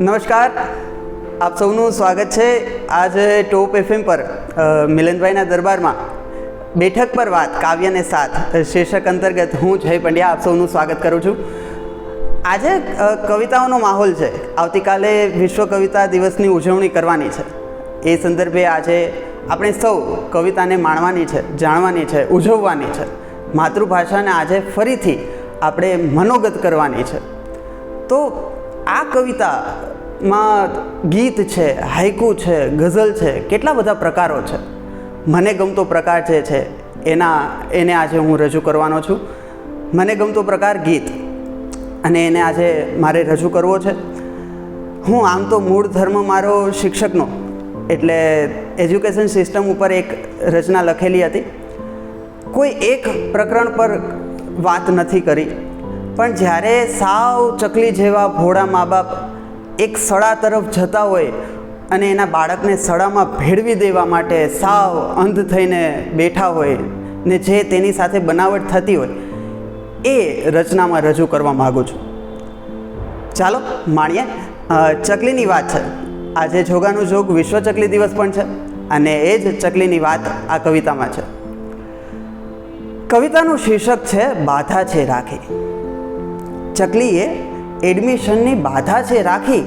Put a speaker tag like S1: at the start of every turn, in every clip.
S1: નમસ્કાર. આપ સૌનું સ્વાગત છે આજે ટોપ એફએમ પર મિલનભાઈના દરબારમાં. બેઠક પર વાત, કાવ્યને સાથ, શીર્ષક અંતર્ગત હું જય પંડ્યા આપ સૌનું સ્વાગત કરું છું. આજે કવિતાઓનો માહોલ છે. આવતીકાલે વિશ્વ કવિતા દિવસની ઉજવણી કરવાની છે. એ સંદર્ભે આજે આપણે સૌ કવિતાને માણવાની છે, જાણવાની છે, ઉજવવાની છે. માતૃભાષાને આજે ફરીથી આપણે મનોગત કરવાની છે. તો આ કવિતામાં ગીત છે હાઇકુ છે, ગઝલ છે, કેટલા બધા પ્રકારો છે. મને ગમતો પ્રકાર જે છે, એના, એને આજે હું રજૂ કરવાનો છું. મને ગમતો પ્રકાર ગીત. અને એને આજે મારે રજૂ કરવો છે. હું આમ તો મૂળ ધર્મ મારો શિક્ષકનો, એટલે એજ્યુકેશન સિસ્ટમ ઉપર એક રચના લખેલી હતી. કોઈ એક પ્રકરણ પર વાત નથી કરી. પણ જ્યારે સાવ ચકલી જેવા ભોળા મા બાપ એક સડા તરફ જતા હોય અને એના બાળકને સડામાં ભેળવી દેવા માટે સાવ અંધ થઈને બેઠા હોય ને જે તેની સાથે બનાવટ થતી હોય, એ રચનામાં રજૂ કરવા માગું છું. ચાલો, માણીએ. ચકલીની વાત છે. આજે જોગાનું જોગ વિશ્વ ચકલી દિવસ પણ છે અને એ જ ચકલીની વાત આ કવિતામાં છે. કવિતાનું શીર્ષક છે, બાધા છે રાખી. ચકલીએ એડમિશનની બાધા છે રાખી.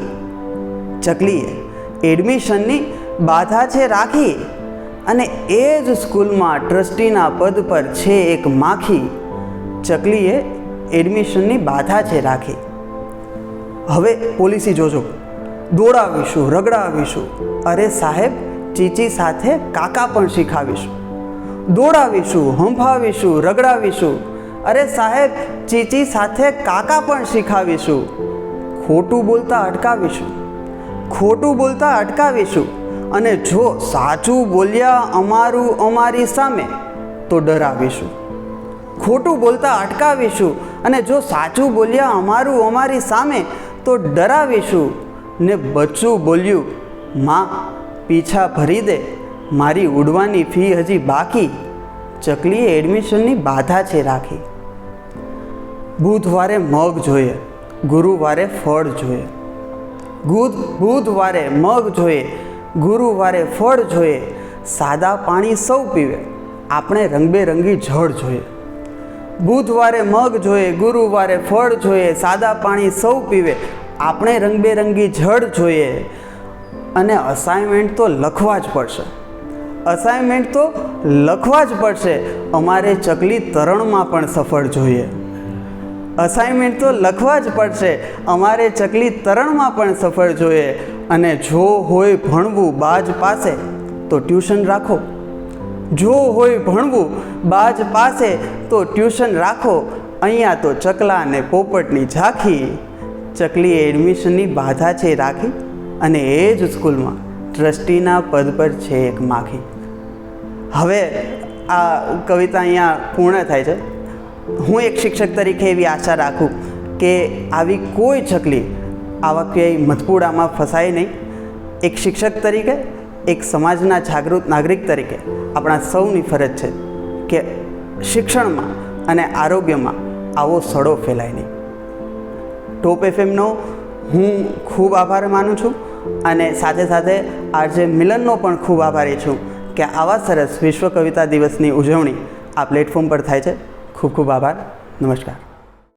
S1: ચકલીએ એડમિશનની બાધા છે રાખી અને એ જ સ્કૂલમાં ટ્રસ્ટીના પદ પર છે એક માખી. ચકલીએ એડમિશનની બાધા છે રાખી. હવે પોલિસી જોજો. દોડાવીશું, રગડાવીશું. અરે સાહેબ, ચીચી સાથે કાકા પણ શીખાવીશું. દોડાવીશું, હંફાવીશું, રગડાવીશું. અરે સાહેબ, ચીચી સાથે કાકા પણ શીખાવીશું. ખોટું બોલતા અટકાવીશું. ખોટું બોલતા અટકાવીશું. અને જો સાચું બોલ્યા અમારું અમારી સામે, તો ડરાવીશું. ખોટું બોલતા અટકાવીશું અને જો સાચું બોલ્યા અમારું અમારી સામે, તો ડરાવીશું. ને બચ્ચું બોલ્યું, માં, પીછા ભરી દે. મારી ઉડવાની ફી હજી બાકી. ચકલીએ એડમિશનની બાધા છે રાખી. બુધવારે મગ જોઈએ, ગુરુવારે ફળ જોઈએ. ગુદ બુધવારે મગ જોઈએ, ગુરુવારે ફળ જોઈએ. સાદા પાણી સૌ પીવે, આપણે રંગબેરંગી જળ જોઈએ. બુધવારે મગ જોઈએ, ગુરુવારે ફળ જોઈએ, સાદા પાણી સૌ પીવે, આપણે રંગબેરંગી જળ જોઈએ. અને અસાઇનમેન્ટ તો લખવા જ પડશે. અસાઇનમેન્ટ તો લખવા જ પડશે. અમારે ચકલી તરણમાં પણ સફળ જોઈએ. અસાઇનમેન્ટ તો લખવા જ પડશે. અમારે ચકલી તરણમાં પણ સફળ જોઈએ અને જો હોય ભણવું બાજ પાસે, તો ટ્યુશન રાખો. જો હોય ભણવું બાજ પાસે, તો ટ્યુશન રાખો. અહીંયા તો ચકલા અને પોપટની ઝાંખી. ચકલીએ એડમિશનની બાધા છે રાખી અને એ જ સ્કૂલમાં ટ્રસ્ટીના પદ પર છે એક માખી. હવે આ કવિતા અહીંયા પૂર્ણ થાય છે. હું એક શિક્ષક તરીકે એવી આશા રાખું કે આવી કોઈ ચકલી આવા ક્યાંય મધપુડામાં ફસાય નહીં. એક શિક્ષક તરીકે, એક સમાજના જાગૃત નાગરિક તરીકે આપણા સૌની ફરજ છે કે શિક્ષણમાં અને આરોગ્યમાં આવો સડો ફેલાય નહીં. ટોપ એફએમનો હું ખૂબ આભાર માનું છું અને સાથે સાથે આરજે મિલનનો પણ ખૂબ આભારી છું કે આવા સરસ વિશ્વ કવિતા દિવસની ઉજવણી આ પ્લેટફોર્મ પર થાય છે. ખૂબ ખૂબ આભાર. નમસ્કાર.